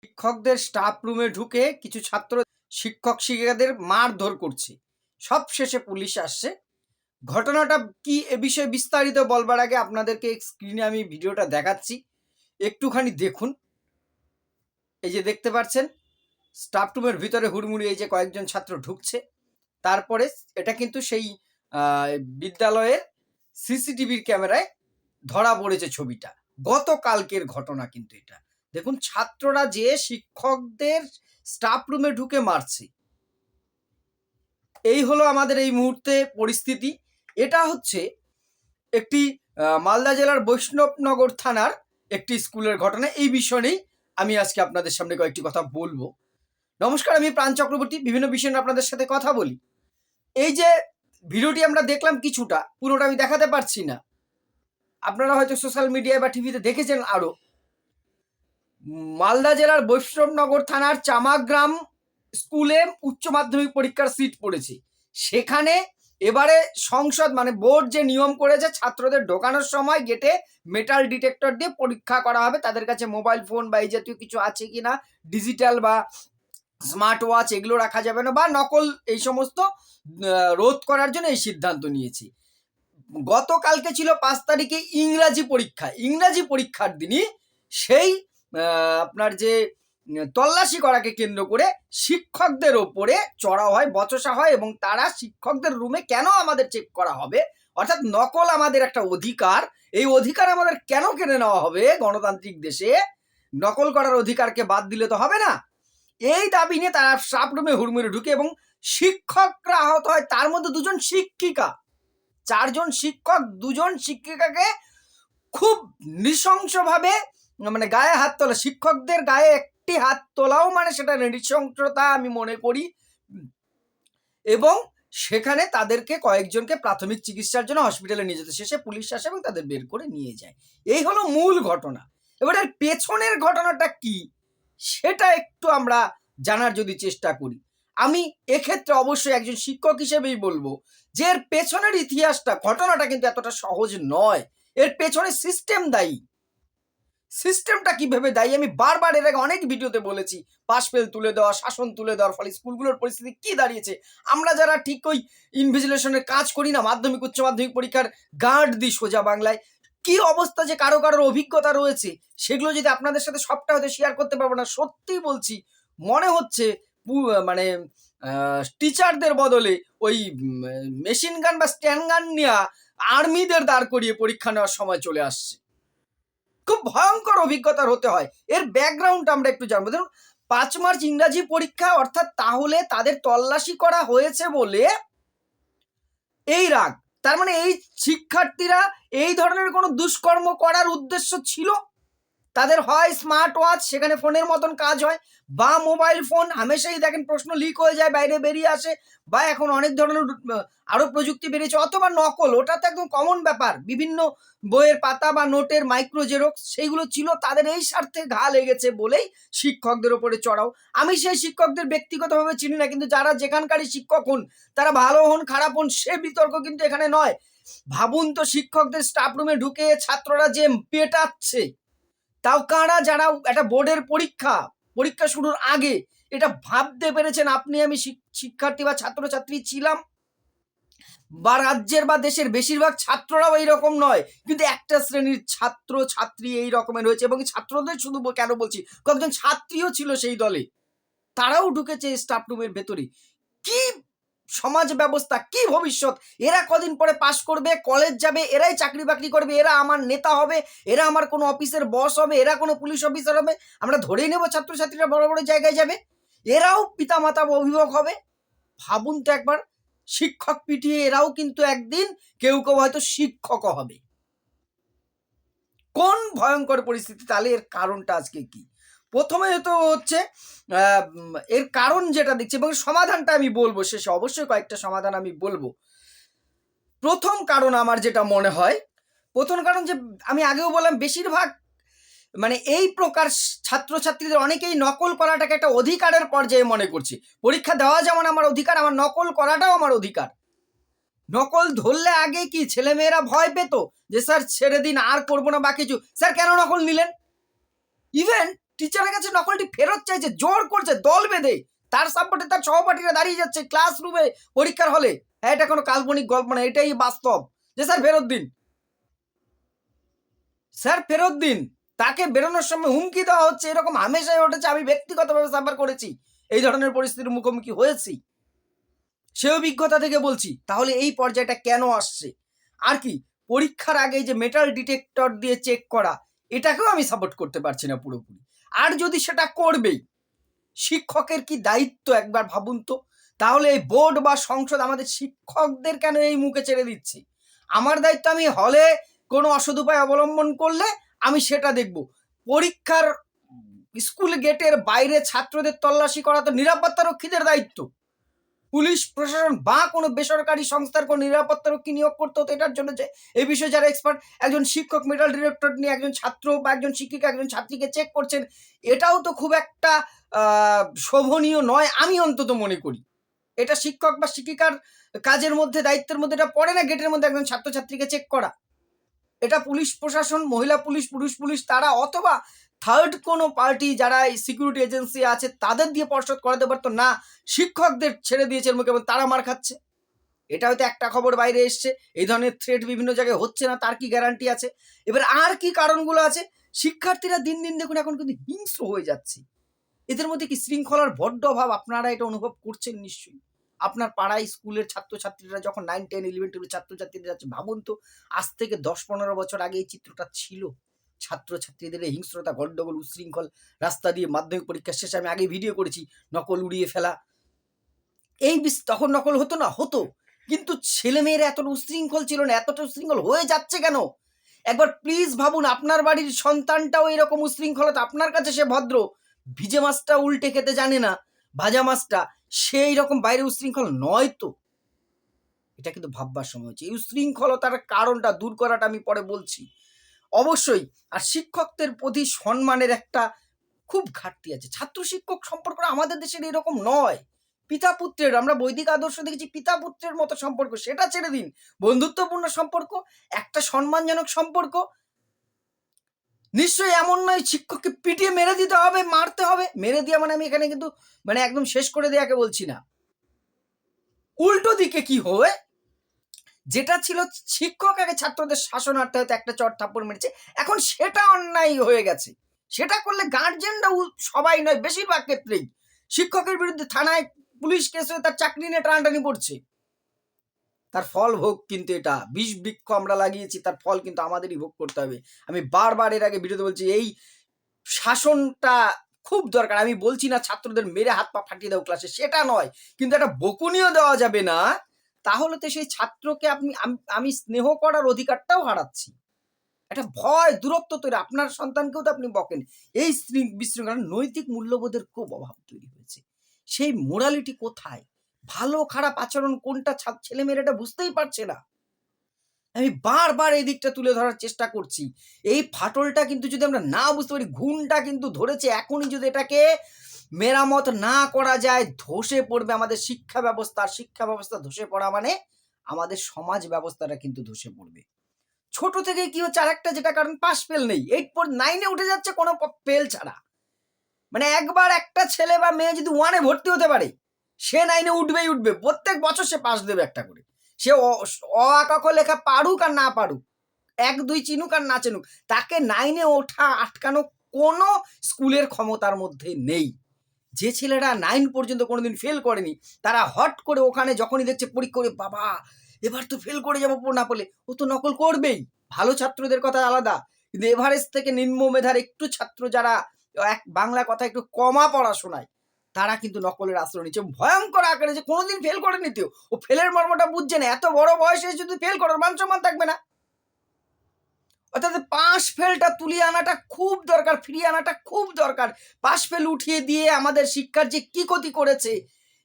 শিক্ষকদের স্টাফ রুমে ঢুকে কিছু ছাত্র শিক্ষক শিক্ষিকাদের মারধর করছে। সব শেষে পুলিশ আসছে। ঘটনাটা কি এ বিষয়ে বিস্তারিত বলবার আগে আপনাদেরকে স্ক্রিনে আমি ভিডিওটা দেখাচ্ছি। একটুখানি দেখুন। এই যে দেখতে পাচ্ছেন স্টাফ রুমের ভিতরে হুড়মুড়ি এই যে কয়েকজন ছাত্র ঢুকছে। তারপরে এটা কিন্তু সেই বিদ্যালয়ের সিসিটিভির ক্যামেরায় ধরা পড়েছে ছবিটা। গতকালকের ঘটনা কিন্তু এটা। দেখুন, ছাত্ররা যে শিক্ষকদের স্টাফ রুমে ঢুকে মারছে, এই হলো আমাদের এই মুহূর্তে পরিস্থিতি। এটা হচ্ছে একটি মালদা জেলার বৈষ্ণবনগর থানার একটি স্কুলের ঘটনা। এই বিষয় নিয়েই আমি আজকে আপনাদের সামনে কয়েকটি কথা বলব। নমস্কার, আমি প্রাণ চক্রবর্তী। বিভিন্ন বিষয় নিয়ে আপনাদের সাথে কথা বলি। এই যে ভিডিওটি আমরা দেখলাম কিছুটা, পুরোটা আমি দেখাতে পারছি না। আপনারা হয়তো সোশ্যাল মিডিয়ায় বা টিভিতে দেখেছেন আরও। মালদা জেলার বৈষ্ণবনগর থানার চামাগ্রাম স্কুলে উচ্চ মাধ্যমিক পরীক্ষার সিট পড়েছে। সেখানে এবারে সংসদ মানে বোর্ড যে নিয়ম করেছে, ছাত্রদের ঢোকানোর সময় গেটে মেটাল ডিটেক্টর দিয়ে পরীক্ষা করা হবে। তাদের কাছে মোবাইল ফোন বা এই জাতীয় কিছু আছে কিনা ডিজিটাল বা স্মার্ট ওয়াচ এগুলো রাখা যাবে না বা নকল এই সমস্ত রোধ করার জন্য এই সিদ্ধান্ত নিয়েছি। গতকালকে ছিল পাঁচ তারিখে ইংরাজি পরীক্ষা। ইংরাজি পরীক্ষার দিনই সেই আপনার যে তল্লাশি করাকে কেন্দ্র করে শিক্ষকদের ওপরে চড়া হয়, বচসা হয় এবং তারা শিক্ষকদের রুমে কেন আমাদের চেক করা হবে? অর্থাৎ নকল আমাদের একটা অধিকার। এই অধিকার আমাদের কেন কেড়ে নেওয়া হবে গণতান্ত্রিক দেশে? নকল করার অধিকারকে বাদ দিলে তো হবে না। এই দাবি নিয়ে তারা স্টাফ রুমে হুড়মুড়ে ঢুকে এবং শিক্ষকরা আহত হয়। তার মধ্যে দুজন শিক্ষিকা। চারজন শিক্ষক, দুজন শিক্ষিকাকে খুব নৃশংসভাবে মানে গায়ে হাত তোলা, শিক্ষকদের গায়ে একটি হাত তোলাও মানে সেটা নৃশংসতা আমি মনে করি। এবং সেখানে তাদেরকে কয়েকজনকে প্রাথমিক চিকিৎসার জন্য হসপিটালে নিয়ে যেতে। শেষে পুলিশ আসে এবং তাদের বের করে নিয়ে যায়। এই হলো মূল ঘটনা। এবার এর পেছনের ঘটনাটা কি? সেটা একটু আমরা জানার যদি চেষ্টা করি। আমি এক্ষেত্রে অবশ্যই একজন শিক্ষক হিসেবেই বলব যে এর পেছনের ইতিহাসটা, ঘটনাটা কিন্তু এতটা সহজ নয়। এর পেছনে সিস্টেম দায়ী। সিস্টেমটা কীভাবে দায়ী? আমি বারবার এর আগে অনেক ভিডিওতে বলেছি, পাশ ফেল তুলে দেওয়া, শাসন তুলে দেওয়ার ফলে স্কুলগুলোর পরিস্থিতি কি দাঁড়িয়েছে? আমরা যারা ঠিক ওই ইনভিজিলেশনের কাজ করি না, মাধ্যমিক, উচ্চ মাধ্যমিক পরীক্ষার গার্ড দিই সোজা বাংলায়, কি অবস্থা যে কারও কারোর অভিজ্ঞতা রয়েছে, সেগুলো যদি আপনাদের সাথে সবটা হয়তো শেয়ার করতে পারব না। সত্যি বলছি, মনে হচ্ছে মানে টিচারদের বদলে ওই মেশিন গান বা স্ট্যান্ড গান নেওয়া আর্মিদের দাঁড় করিয়ে পরীক্ষা নেওয়ার সময় চলে আসছে। ভয়ঙ্কর অভিজ্ঞতার হতে হয়। এর ব্যাকগ্রাউন্ড আমরা একটু জানব। ধরুন, পাঁচ মার্চ ইংরাজি পরীক্ষা, অর্থাৎ তাহলে তাদের তল্লাশি করা হয়েছে বলে এই রাগ। তার মানে এই শিক্ষার্থীরা এই ধরনের কোনো দুষ্কর্ম করার উদ্দেশ্য ছিল? তাদের হয় স্মার্ট ওয়াচ সেখানে ফোনের মতন কাজ হয়, বা মোবাইল ফোন হামেশাই দেখেন প্রশ্ন লিক হয়ে যায়, বাইরে বেরিয়ে আসে, বা এখন অনেক ধরনের আরও প্রযুক্তি বেরিয়েছে, অথবা নকল, ওটা তো একদম কমন ব্যাপার, বিভিন্ন বইয়ের পাতা বা নোটের মাইক্রো জেরক্স সেইগুলো ছিল, তাদের এই স্বার্থে ঘা লেগেছে বলেই শিক্ষকদের ওপরে চড়াও। আমি সেই শিক্ষকদের ব্যক্তিগতভাবে চিনি না, কিন্তু যারা যেখানকারই শিক্ষক হন, তারা ভালো হন, খারাপ হন, সে বিতর্ক কিন্তু এখানে নয়। ভাবুন তো, শিক্ষকদের স্টাফ রুমে ঢুকে ছাত্ররা যে পেটাচ্ছে। তাও কারা? যারা একটা বোর্ডের পরীক্ষা পরীক্ষা শুরুর আগে এটা ভাবতে পেরেছেন আপনি আমি শিক্ষার্থী বা ছাত্রছাত্রী ছিলাম? বা রাজ্যের বা দেশের বেশিরভাগ ছাত্ররাও এইরকম নয়। কিন্তু একটা শ্রেণির ছাত্র, ছাত্রী এই রকমের হয়েছে এবং ছাত্রদের শুধু কেন বলছি? কয়েকজন ছাত্রীও ছিল সেই দলে। তারাও ঢুকেছে স্টাফ রুমের ভেতরে কি সমাজ ব্যবস্থা কি ভবিষ্যৎ? এরা কদিন পরে পাশ করবে কলেজ যাবে, এরাই চাকরি বাকরি করবে, এরা আমার নেতা হবে, এরা আমার কোনো অফিসের বস হবে, এরা কোনো পুলিশ অফিসার হবে। আমরা ধরেই নেব ছাত্রছাত্রীরা বড় বড় জায়গায় যাবে, এরাও পিতামাতা অভিভাবক হবে। ভাবুন তো একবার, শিক্ষক পিটিয়ে এরাও কিন্তু একদিন কেউ কেউ হয়তো শিক্ষকও হবে। কোন ভয়ঙ্কর পরিস্থিতি? তাহলে এর কারণটা আজকে কি? প্রথমে তো হচ্ছে এর কারণ যেটা দেখছি এবং সমাধানটা আমি বলব শেষে, অবশ্যই কয়েকটা সমাধান আমি বলব। প্রথম কারণ আমার যেটা মনে হয়, প্রথম কারণ যে আমি আগেও বললাম, বেশিরভাগ মানে এই প্রকার ছাত্রছাত্রীদের অনেকেই নকল করাটাকে একটা অধিকারের পর্যায়ে মনে করছি। পরীক্ষা দেওয়া যেমন আমার অধিকার, আমার নকল করাটাও আমার অধিকার। নকল ধরলে আগে কি ছেলেমেয়েরা ভয় পেত যে, স্যার, ছেড়ে দিন, আর করব না, বা কিছু? স্যার, কেন নকল নিলেন? ইভেন টিচারের কাছে নকলটি ফেরত চাইছে, জোর করছে, দল বেঁধে। তার সাপোর্টে তার সহপাঠীরা দাঁড়িয়ে যাচ্ছে ক্লাসরুমে পরীক্ষার হলে। হ্যাঁ এটা কোনো কাল্পনিক গল্প না, এটাই বাস্তব। যে স্যার ফেরত দিন। স্যার ফেরত দিন। তাকে বেরোনোর সময় হুমকি দেওয়া হচ্ছে, এরকম হামেশাই ঘটেছে, আমি ব্যক্তিগতভাবে সাফার করেছি। এই ধরনের পরিস্থিতির মুখোমুখি হয়েছি। সে অভিজ্ঞতা থেকে বলছি, তাহলে এই পর্যায়টা কেন আসছে? আর কি, পরীক্ষার আগে যে মেটাল ডিটেক্টর দিয়ে চেক করা, এটাকেও আমি সাপোর্ট করতে পারছি না পুরোপুরি। আর যদি সেটা করবেই, শিক্ষকের কি দায়িত্ব একবার ভাবুন তো? তাহলে এই বোর্ড বা সংসদ আমাদের শিক্ষকদের কেন এই মুখে ছেড়ে দিচ্ছি? আমার দায়িত্ব আমি হলে কোনো অসদ উপায় অবলম্বন করলে আমি সেটা দেখব। পরীক্ষার স্কুল গেটের বাইরে ছাত্রদের তল্লাশি করা তো নিরাপত্তা রক্ষীদের দায়িত্ব। পুলিশ, প্রশাসন বা কোনো বেসরকারি সংস্থার কোনো নিরাপত্তা রক্ষী নিয়োগ করতে হতো। এটার জন্য যে এই বিষয়ে যারা এক্সপার্ট একজন শিক্ষক মেটাল ডিরেক্টর নিয়ে একজন ছাত্র বা একজন শিক্ষিকা, একজন ছাত্রীকে চেক করছেন, এটাও তো খুব একটা শোভনীয় নয় আমি অন্তত মনে করি। এটা শিক্ষক বা শিক্ষিকার কাজের মধ্যে, দায়িত্বের মধ্যে, এটা পড়ে না গেটের মধ্যে একজন ছাত্রছাত্রীকে চেক করা। এটা পুলিশ প্রশাসন, মহিলা পুলিশ, পুরুষ পুলিশ, তারা অথবা থার্ড কোনো পার্টি যারা এই সিকিউরিটি এজেন্সি আছে, তাদের দিয়ে পর্ষদ করাতে পারতো না। শিক্ষকদের ছেড়ে দিয়েছে মুখে এবং তারা মার খাচ্ছে। এটা হয়তো একটা খবর বাইরে এসছে। এই ধরনের থ্রেড বিভিন্ন জায়গায় হচ্ছে না, তার কি গ্যারান্টি আছে? এবার আর কি কারণগুলো আছে? শিক্ষার্থীরা দিন দিন দেখুন এখন কিন্তু হিংস্র হয়ে যাচ্ছে। এদের মধ্যে কি শৃঙ্খলার বড্ড অভাব? আপনারা এটা অনুভব করছেন নিশ্চয়ই। আপনার পাড়ায় স্কুলের ছাত্রছাত্রীরা যখন নাইন টেন ইলেভেন টুয়েলভ ছাত্রছাত্রীরা যাচ্ছে, ভাবুন তো, আজ থেকে দশ, পনেরো বছর আগে এই চিত্রটা ছিল। ছাত্রছাত্রীদের হিংস্রতা, গন্ডগোল, উশৃঙ্খল, রাস্তা দিয়ে মাধ্যমিক পরীক্ষা শেষে আমি আগে ভিডিও করেছি, নকল উড়িয়ে ফেলা। এই তখন নকল হতো না, হতো। কিন্তু ছেলেমেয়েরা এতটা উশৃঙ্খল ছিল না, এতটা উশৃঙ্খল হয়ে যাচ্ছে কেন? একবার প্লিজ ভাবুন, আপনার বাড়ির সন্তানটাও এরকম উশৃঙ্খলতা, আপনার কাছে সে ভদ্র। ভিজে মাছটা উল্টে খেতে জানে না, ভাজা মাছটা। সেই রকম বাইরে উশৃঙ্খল নয় তো। এটা কিন্তু ভাববার সময় হচ্ছে। এই উশৃঙ্খলতার কারণটা দূর করাটা আমি পরে বলছি। অবশ্যই, আর শিক্ষকদের প্রতি সম্মানের একটা খুব ঘাটতি আছে। ছাত্র শিক্ষক সম্পর্ক আমাদের দেশের এরকম নয়। পিতা পুত্রের আমরা বৈদিক আদর্শ দেখেছি পিতা পুত্রের মতো সম্পর্ক, সেটা ছেড়ে দিন। বন্ধুত্বপূর্ণ সম্পর্ক, একটা সম্মানজনক সম্পর্ক নিশ্চয়ই এমন নয়, শিক্ষককে পিটিয়ে মেরে দিতে হবে, মারতে হবে। মেরে দেওয়া মানে আমি এখানে কিন্তু মানে একদম শেষ করে দেওয়াকে বলছি না। উল্টো দিকে কি হয়? যেটা ছিল শিক্ষক আগে ছাত্রদের শাসন শাসনার্থে হয়তো একটা চট থাপ্পড় মেরেছে, এখন সেটা অন্যায় হয়ে গেছে। সেটা করলে গার্জেনরা সবাই নয়, বেশিরভাগ ক্ষেত্রেই। শিক্ষকের বিরুদ্ধে থানায় পুলিশ কেস হয়ে তার চাকরি নিয়ে টানাটানি পড়ছে তার ফল ভোগ কিন্তু এটা। বিষ বৃক্ষ আমরা লাগিয়েছি, তার ফল কিন্তু আমাদেরই ভোগ করতে হবে। আমি বারবার এর আগে ভিডিওতে বলছি, এই শাসনটা খুব দরকার। আমি বলছি না ছাত্রদের মেরে হাত পা ফাটিয়ে দাও ক্লাসে সেটা নয়। কিন্তু একটা বকুনিও দেওয়া যাবে না। তাহলে তো সেই ছাত্রকে আপনি, আম- স্নেহ করার অধিকারটাও হারাচ্ছি। একটা ভয়, দূরত্ব তৈরি। আপনার সন্তানকেও তো আপনি বকেন। এই বিশৃঙ্খলা নৈতিক মূল্যবোধের খুব অভাব তৈরি হয়েছে। সেই মোরালিটি কোথায়? ভালো খারাপ আচরণ কোনটা ছা- ছেলেমেয়েরা এটা বুঝতেই পারছে না। আমি বারবার এই দিকটা তুলে ধরার চেষ্টা করছি। এই ফাটলটা কিন্তু যদি আমরা না বুঝতে পারি ঘুণটা কিন্তু ধরেছে এখনই যদি এটাকে মেরামত না করা যায়, ধসে পড়বে আমাদের শিক্ষা ব্যবস্থা। শিক্ষা ব্যবস্থা ধসে পড়া মানে আমাদের সমাজ ব্যবস্থাটা কিন্তু ধসে পড়বে। ছোট থেকে কি হচ্ছে? আরেকটা যেটা কারণ পাস ফেল নেই। এইট পর নাইনে উঠে যাচ্ছে কোনো ফেল ছাড়া। মানে একবার একটা ছেলে বা মেয়ে যদি ওয়ানে ভর্তি হতে পারে সে নাইনে উঠবেই উঠবে, প্রত্যেক বছর সে পাশ দেবে একটা করে। সে অ- লেখা পারুক আর না পারুক, এক, দুই চিনুক আর না চিনুক, তাকে নাইনে ওঠা, আটকানো কোনো স্কুলের ক্ষমতার মধ্যে নেই। যে ছেলেরা নাইন পর্যন্ত কোনোদিন ফেল করেনি, তারা হট করে ওখানে যখনই দেখছে পরীক্ষা করে, বাবা, এবার তো ফেল করে যাব না বলে ও তো নকল করবেই। ভালো ছাত্রদের কথা আলাদা, কিন্তু এভারেস্ট থেকে নিম্ন মেধার একটু ছাত্র যারা, এক, বাংলা কথা একটু কমা পড়াশোনায় তারা কিন্তু নকলের আশ্রয় নিচ্ছে। ভয়ঙ্কর আকারে যে কোনোদিন ফেল করে নিতেও ও ফেলের মর্মটা বুঝছে না। এত বড় বয়সে যদি ফেল করার মান সম্মান থাকবে না। অর্থাৎ পাশ ফেলটা তুলিয়ে আনাটা খুব দরকার, ফিরিয়ে আনাটা খুব দরকার। পাশ ফেল উঠিয়ে দিয়ে আমাদের শিক্ষার যে কি ক্ষতি করেছে,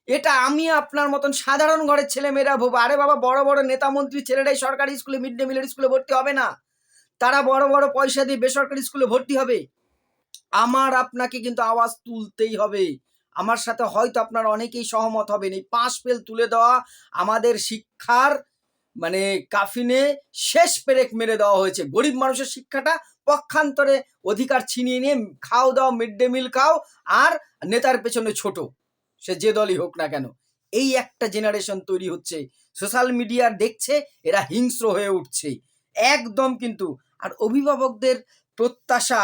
এটা আমি আপনার মতন সাধারণ ঘরের ছেলেমেয়েরা ভাবো। আরে বাবা, বড় বড় নেতা মন্ত্রী ছেলেরাই সরকারি স্কুলে মিড ডে মিলের স্কুলে ভর্তি হবে না। তারা বড় বড় পয়সা দিয়ে বেসরকারি স্কুলে ভর্তি হবে। আমার আপনাকে কিন্তু আওয়াজ তুলতেই হবে। আমার সাথে হয়তো আপনার অনেকেই সহমত হবেন। এই পাঁচ ফেল তুলে দেওয়া আমাদের শিক্ষার মানে কাফিনে শেষ পেরেক মেরে দেওয়া হয়েছে। গরিব মানুষের শিক্ষাটা পক্ষান্তরে অধিকার ছিনিয়ে নিয়ে খাও দাও, মিড ডে মিল খাও, আর নেতার পেছনে ছোট। সে যে দলই হোক না কেন। এই একটা জেনারেশন তৈরি হচ্ছে। সোশ্যাল মিডিয়ার দেখছে, এরা হিংস্র হয়ে উঠছে। একদম কিন্তু। আর অভিভাবকদের প্রত্যাশা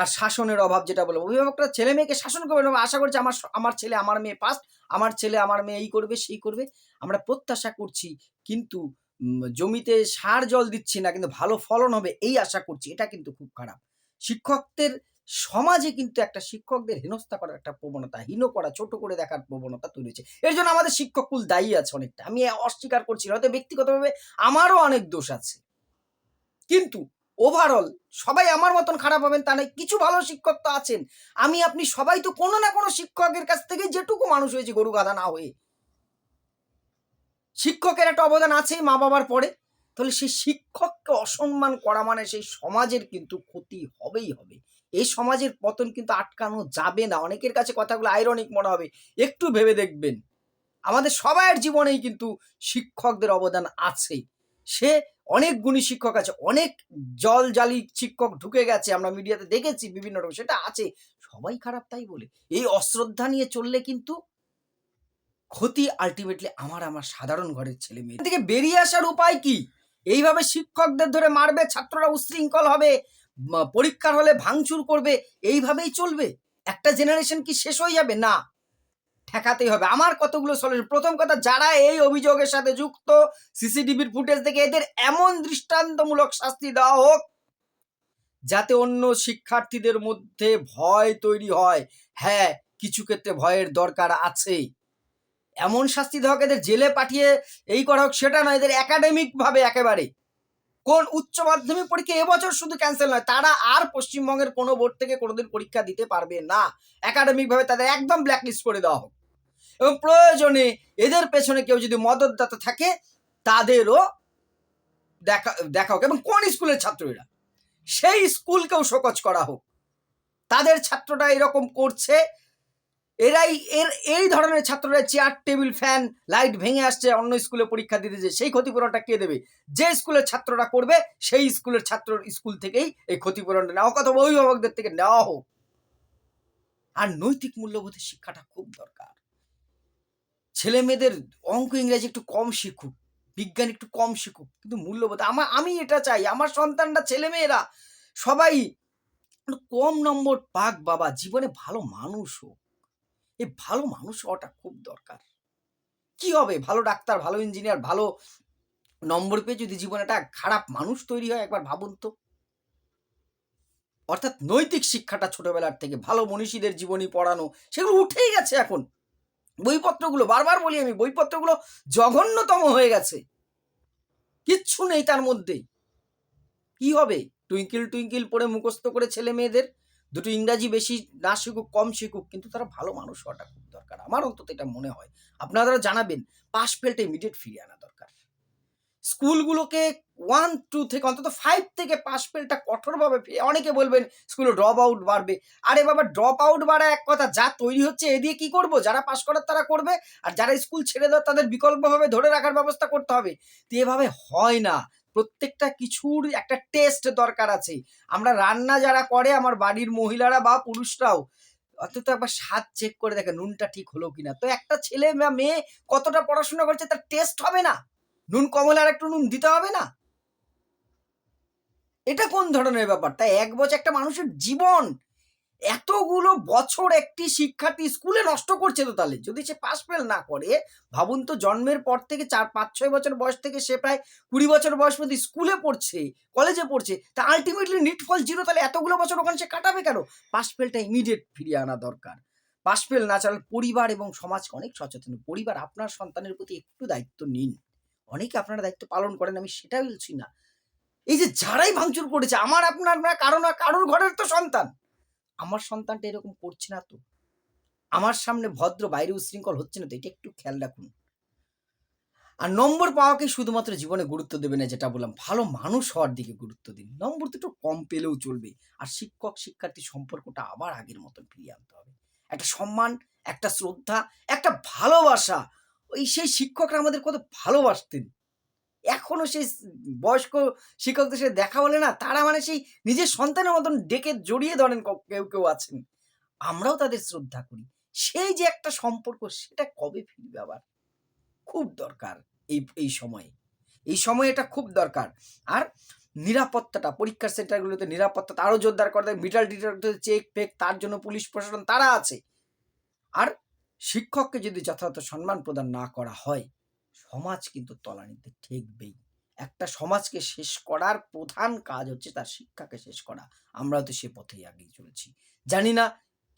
আর শাসনের অভাব যেটা বলব। অভিভাবকরা ছেলে মেয়েকে শাসন করবে না, আশা করছে আমার আমার ছেলে আমার মেয়ে পাস্ট আমার ছেলে আমার মেয়ে এই করবে, সেই করবে। আমরা প্রত্যাশা করছি, কিন্তু জমিতে সার জল দিচ্ছি না, কিন্তু ভালো ফলন হবে এই আশা করছি, এটা কিন্তু খুব খারাপ। শিক্ষকদের, সমাজে কিন্তু একটা শিক্ষকদের হেনস্থা করার একটা প্রবণতা, হীন করা, ছোট করে দেখার প্রবণতা তৈরি হয়েছে। এর জন্য আমাদের শিক্ষককুল দায়ী আছে অনেকটা। আমি অস্বীকার করছি হয়তো ব্যক্তিগতভাবে আমারও অনেক দোষ আছে। কিন্তু ওভারঅল সবাই আমার মতন খারাপ হবেন, তা নয়, কিছু ভালো শিক্ষক তো আছেন। আমি, আপনি সবাই তো কোনো না কোনো শিক্ষকের কাছ থেকে যেটুকু মানুষ হয়েছে, গরু গাধা না হয়ে। শিক্ষকের একটা অবদান আছেই মা বাবার পরে। তাহলে সেই শিক্ষককে অসম্মান করা মানে সেই সমাজের কিন্তু ক্ষতি হবেই হবে। এই সমাজের পতন কিন্তু আটকানো যাবে না। অনেকের কাছে কথাগুলো আইরনিক মনে হবে। একটু ভেবে দেখবেন। আমাদের সবার জীবনেই কিন্তু শিক্ষকদের অবদান আছে। সে অনেক গুণী শিক্ষক আছে, অনেক জল জালি শিক্ষক ঢুকে গেছে, আমরা মিডিয়াতে দেখেছি বিভিন্ন রকম, সেটা আছে, সবাই খারাপ তাই বলে। এই অশ্রদ্ধা নিয়ে চললে কিন্তু ক্ষতি আলটিমেটলি আমার আমার সাধারণ ঘরের ছেলে মেয়ে থেকে বেরিয়ে আসার উপায় কি? এইভাবে শিক্ষকদের ধরে মারবে, ছাত্ররা উশৃঙ্খল হবে পরীক্ষার হলে ভাঙচুর করবে, এইভাবেই চলবে? একটা জেনারেশন কি শেষ হয়ে যাবে? না। ঠেকাতেই হবে। আমার কতগুলো সলিউশন প্রথম কথা, যারা এই অভিযোগের সাথে যুক্ত সিসিটিভির ফুটেজ দেখে এদের এমন দৃষ্টান্তমূলক শাস্তি দেওয়া হোক, যাতে অন্য শিক্ষার্থীদের মধ্যে ভয় তৈরি হয়। হ্যাঁ কিছু ক্ষেত্রে ভয়ের দরকার আছে এমন শাস্তি দেওয়া হোক, এদের জেলে পাঠিয়ে এই করা হোক, সেটা নয়, এদের একাডেমিক ভাবে একেবারে কোন উচ্চ মাধ্যমিক পরীক্ষা এবছর শুধু ক্যান্সেল নয়, তারা আর পশ্চিমবঙ্গের কোনো বোর্ড থেকে কোনোদিন পরীক্ষা দিতে পারবে না। একাডেমিক ভাবে তাদের একদম ব্ল্যাকলিস্ট করে দেওয়া হোক। এবং প্রয়োজনে এদের পেছনে কেউ যদি মদতদাতা থাকে, তাদেরও দেখা দেখা হোক। এবং কোন স্কুলের ছাত্র এরা সেই স্কুলকেও শোকজ করা হোক। তাদের ছাত্ররা এরকম করছে। এরাই, এর, এই ধরনের ছাত্ররা চেয়ার টেবিল ফ্যান লাইট ভেঙে আসছে, অন্য স্কুলে পরীক্ষা দিতে যে সেই ক্ষতিপূরণটা কে দেবে? যে স্কুলের ছাত্ররা করবে, সেই স্কুলের ছাত্র স্কুল থেকেই এই ক্ষতিপূরণটা নেওয়া কথা অভিভাবকদের থেকে নেওয়া হোক। আর নৈতিক মূল্যবোধের শিক্ষাটা খুব দরকার। ছেলে মেয়েদের অঙ্ক ইংরেজি একটু কম শিখুক, বিজ্ঞান একটু কম শিখুক, কিন্তু মূল্যবোধ আমার আমি এটা চাই, আমার সন্তানরা ছেলে মেয়েরা সবাই কম নম্বর পাক বাবা, জীবনে ভালো মানুষ হোক। এই ভালো মানুষ হওয়াটা খুব দরকার। কি হবে? ভালো ডাক্তার, ভালো ইঞ্জিনিয়ার, ভালো নম্বর পেয়ে যদি জীবনে একটা খারাপ মানুষ তৈরি হয়, একবার ভাবুন তো। অর্থাৎ নৈতিক শিক্ষাটা ছোটবেলার থেকে, ভালো মনীষীদের জীবনী পড়ানো, সেগুলো উঠেই গেছে এখন। বইপত্রগুলো, বারবার বলি আমি, বইপত্রগুলো জঘন্যতম হয়ে গেছে। কিচ্ছু নেই তার মধ্যে কি হবে? টুইঙ্কিল টুইঙ্কিল পড়ে মুখস্থ করে ছেলে মেয়েদের, দুটো ইংরাজি বেশি না শিখুক, কম শিখুক, কিন্তু তারা ভালো মানুষ হওয়াটা খুব দরকার। আমার অন্তত এটা মনে হয়। আপনারা জানাবেন, পাশ ফেলটা ইমিডিয়েট ফিরিয়ে আনা স্কুলগুলোকে ওয়ান টু থেকে অন্তত ফাইভ থেকে পাস ফেলটা কঠোরভাবে অনেকে বলবেন স্কুলে ড্রপ আউট বাড়বে। আরে বাবা ড্রপ আউট বাড়া এক কথা, যা তৈরি হচ্ছে এ দিয়ে কি করব? যারা পাস করার তারা করবে, আর যারা স্কুল ছেড়ে দেওয়ার তাদের বিকল্পভাবে ধরে রাখার ব্যবস্থা করতে হবে। তো এভাবে হয় না। প্রত্যেকটা কিছুর একটা টেস্ট দরকার আছে। আমরা রান্না যারা করে, আমার বাড়ির মহিলারা বা পুরুষরাও, অন্তত একবার স্বাদ চেক করে দেখে, নুনটা ঠিক হলো কিনা? তো একটা ছেলে মেয়ে কতটা পড়াশোনা করছে, তার টেস্ট হবে না। নুন কমলে আর একটু নুন দিতে হবে না? এটা কোন ধরনের ব্যাপার? তাই এক বছর একটা মানুষের জীবন এতগুলো বছর একটি শিক্ষার্থী স্কুলে নষ্ট করছে তো তাহলে। যদি সে পাস ফেল না করে, ভাবুন তো জন্মের পর থেকে চার, পাঁচ, ছয় বছর বয়স থেকে সে প্রায় কুড়ি বছর বয়স পর্যন্ত স্কুলে পড়ছে কলেজে পড়ছে, তা আলটিমেটলি নিট ফল জিরো তাহলে এতগুলো বছর ওখানে সে কাটাবে কেন? পাস ফেলটা ইমিডিয়েট ফিরিয়ে আনা দরকার। পাস ফেল না চালালে পরিবার এবং সমাজকে অনেক সচেতন। পরিবার আপনার সন্তানের প্রতি একটু দায়িত্ব নিন। অনেকে আপনারা দায়িত্ব পালন করেন, আমি সেটা বলছি না। এই যে যারাই ভাঙচুর করেছে, আমার, আপনার না, কারও না, কারোর ঘরের তো সন্তান। আমার সন্তানটা এরকম করছে না তো। আমার সামনে ভদ্র, বাইরে উশৃঙ্খল হচ্ছে না তো, এটা একটু খেয়াল রাখুন। আর নম্বর পাওয়াকে শুধুমাত্র জীবনে গুরুত্ব দেবে না, যেটা বললাম, ভালো মানুষ হওয়ার দিকে গুরুত্ব দিন। নম্বর একটু কম পেলেও চলবে। আর শিক্ষক, শিক্ষার্থী সম্পর্কটা আবার আগের মতন ফিরিয়ে আনতে হবে। একটা সম্মান, একটা শ্রদ্ধা, একটা ভালোবাসা ওই সেই শিক্ষকরা আমাদের কত ভালোবাসতেন। এখনও সেই বয়স্ক শিক্ষকদের সাথে দেখা হলে না, তারা মানে সেই নিজের সন্তানের মতন ডেকে জড়িয়ে ধরেন কেউ কেউ আছেন। আমরাও তাদের শ্রদ্ধা করি। সেই যে একটা সম্পর্ক, সেটা কবে ফিরবে আবার? খুব দরকার এই এই সময়ে। এই সময়ে এটা খুব দরকার। আর নিরাপত্তাটা, পরীক্ষার সেন্টারগুলোতে নিরাপত্তা আরও জোরদার করে মিটাল ডিটেক্টর চেক ফেক তার জন্য পুলিশ প্রশাসন, তারা আছে। আর শিক্ষককে যদি যথাযথ সম্মান প্রদান না করা হয়, সমাজ কিন্তু তলানিতে ঠেকবেই। একটা সমাজকে শেষ করার প্রধান কাজ হচ্ছে তার শিক্ষাকে শেষ করা। আমরা তো সে পথেই আগিয়ে চলেছি। জানি না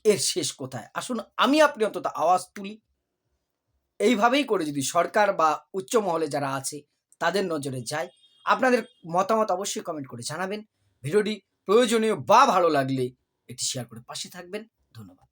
এর শেষ কোথায়। আসুন, আমি আপনি অন্তত আওয়াজ তুলি। এইভাবেই করে যদি সরকার বা উচ্চ মহলে যারা আছে, তাদের নজরে যায়। আপনাদের মতামত অবশ্যই কমেন্ট করে জানাবেন। ভিডিওটি প্রয়োজনীয় বা ভালো লাগলে এটি শেয়ার করে পাশে থাকবেন। ধন্যবাদ।